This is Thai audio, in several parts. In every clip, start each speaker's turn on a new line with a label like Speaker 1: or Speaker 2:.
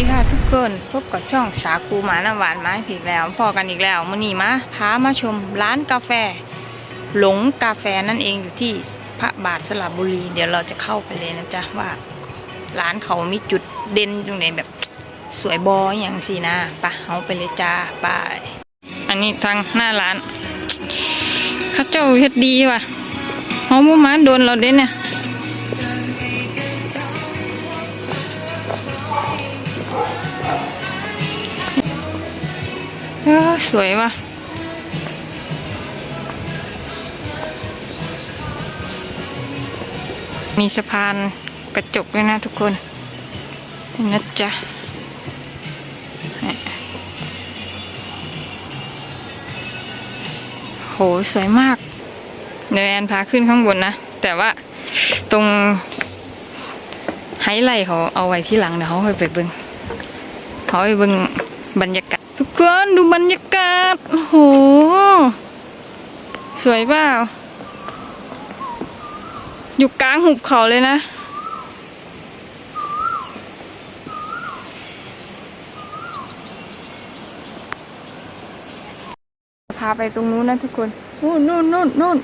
Speaker 1: ดีค่ะทุกคนพบกับช่องสาคูหมาน้ำหวานไม้ผีกแล้วพอกันอีกแล้วมื่อนี้มาพามาชมร้านกาแฟ หลงกาแฟนั่นเองอยู่ที่พระบาทสระบุรี เดี๋ยวเราจะเข้าไปเลยนะจ๊ะว่าร้านเขามีจุดเด่นตรงไหนแบบสวยบออย่างสินะไปะเอาไปเลยจ้าไปอันนี้ทางหน้าร้านข้าเจ้าเฮ็ดดีว่ะเฮาหมูหมาโดนเราเด้เนี่ย สวยว่ะมีสะพานกระจกด้วยนะทุกคนนี่นะจ๊ะโห สวยมาก เดี๋ยวแอนพาขึ้นข้างบนนะ แต่ว่าตรงไฮไลท์เขาเอาไว้ที่หลังเดี๋ยวเขาค่อยไปเบิงเขาไปเบิงบรรยากาศ ทุกคนดูบรรยากาศ โอ้โห สวยเปล่า อยู่กลางหุบเขาเลยนะ พาไปตรงนู้นนะทุกคนนู่นนู่นนู่นนู่น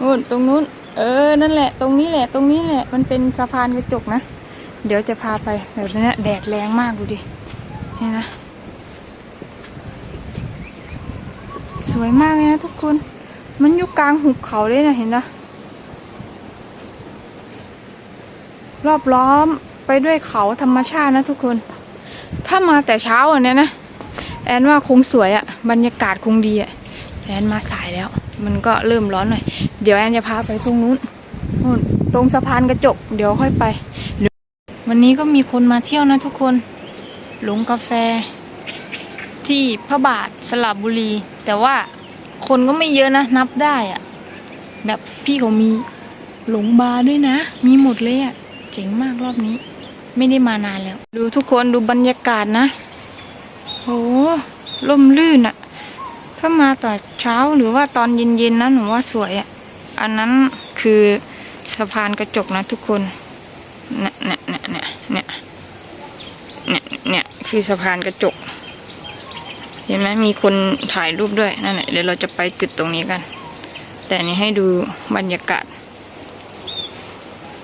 Speaker 1: นู่นตรงนู้น เออ นั่นแหละ ตรงนี้แหละ ตรงนี้แหละ มันเป็นสะพานกระจกนะ เดี๋ยวจะพาไปเดี๋ยวนี้แดดแรงมากดูดิ นี่นะ วยมากเลยนะทุกคน มันอยู่กลางหุบเขาเลยนะเห็นนะรอบล้อมไปด้วยเขาธรรมชาตินะทุกคน ถ้ามาแต่เช้าอะเนี่ยนะ แอนว่าคงสวยอะ่ะ บรรยากาศคงดีอะ่ะแอนมาสายแล้ว มันก็เริ่มร้อนหน่อย เดี๋ยวแอนจะพาไปตรงนู้นนู่นตรงสะพานกระจก เดี๋ยวค่อยไป วันนี้ก็มีคนมาเที่ยวนะทุกคน หลงกาแฟ ที่พระบาทสระบุรี แต่ว่าคนก็ไม่เยอะนะนับได้อะแบบพี่เขามีหลงบาร์ด้วยนะ มีหมดเลยอะเจ๋งมากรอบนี้ ไม่ได้มานานแล้ว ดูทุกคนดูบรรยากาศนะโหล่มลื่นอะถ้ามาตอนเช้าหรือว่าตอนเย็นๆนะหนูว่าสวยอะอันนั้นคือสะพานกระจกนะทุกคนเนี่ยเนี่ยเนี่ยเนี่ยเนี่ยเนี่ยคือสะพานกระจก เห็นไหมมีคนถ่ายรูปด้วยนั่นแหละเดี๋ยวเราจะไปจุดตรงนี้กัน แต่นี่ให้ดูบรรยากาศ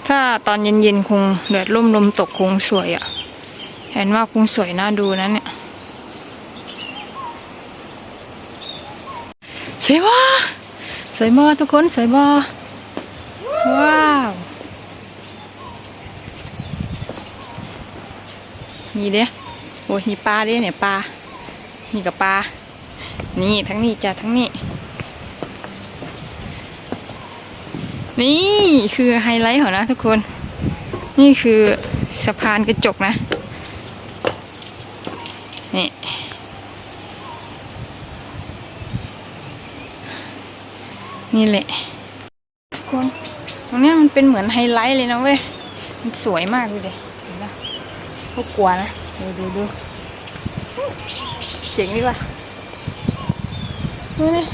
Speaker 1: ถ้าตอนเย็นๆคงแดดร่มลมตกคงสวยอะ่ะ เห็นว่าคงสวยน่าดูนะเนี่ยสวยว่าสวยมากทุกคนสวยบอว้าวนี่เด้โอ้ยนี่ปลาเด้เนี่ยปลา นี่กับปลา นี่ทั้งนี้จ้ะทั้งนี้ นี่คือไฮไลท์ของนะทุกคน นี่คือสะพานกระจกนะ นี่นี่แหละทุกคน ตรงนี้มันเป็นเหมือนไฮไลท์เลยนะเว้ย มันสวยมากดูดิเห็นปะพวกกลัวนะ ดูดูดู เจ๋งดีว่ะดูนี่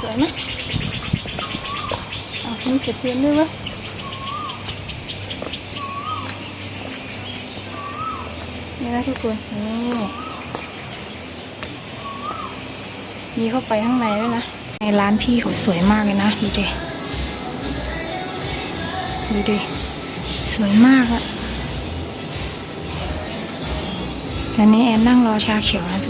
Speaker 1: สวยไหมอ้าวมีเสียเทียนด้วยวะนี่นะทุกคนนี่มีเข้าไปข้างในด้วยนะ ในร้านพี่เขาสวยมากเลยนะ ดูดิ ดูดิ สวยมากอะอันนี้แอนนั่งรอชาเขียวนะทุก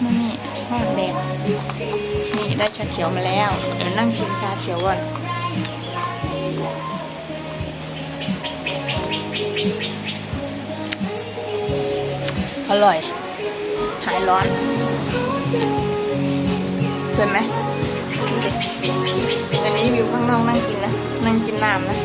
Speaker 1: คนห้อนร้ายมันนี่ห้อนแดดนี่ได้ชาเขียวมาแล้ว เดี๋ยวนั่งชิมชาเขียวก่อนอร่อย หายร้อนสวยไหมอันนี้วิวข้างนอกนั่งกินนะ นั่งกินน้ำนะ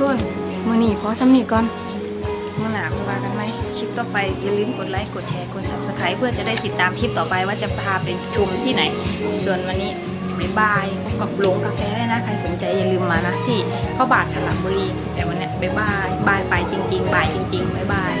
Speaker 1: คนมือนีขอสำนีก่อนเมื่อหนาคุว่ากันไหม
Speaker 2: คลิปต่อไปอย่าลืมกดไลค์กดแชร์กด subscribe เพื่อจะได้ติดตามคลิปต่อไปว่าจะพาไปชมที่ไหน ส่วนวันนี้บ๊ายบายพบกับหลงกาแฟได้นะ ใครสนใจอย่าลืมมานะที่พระบาทสระบุรีแต่วันเนี้ยบ๊ายบายบายไปจริงๆบายจริงๆบ๊ายบาย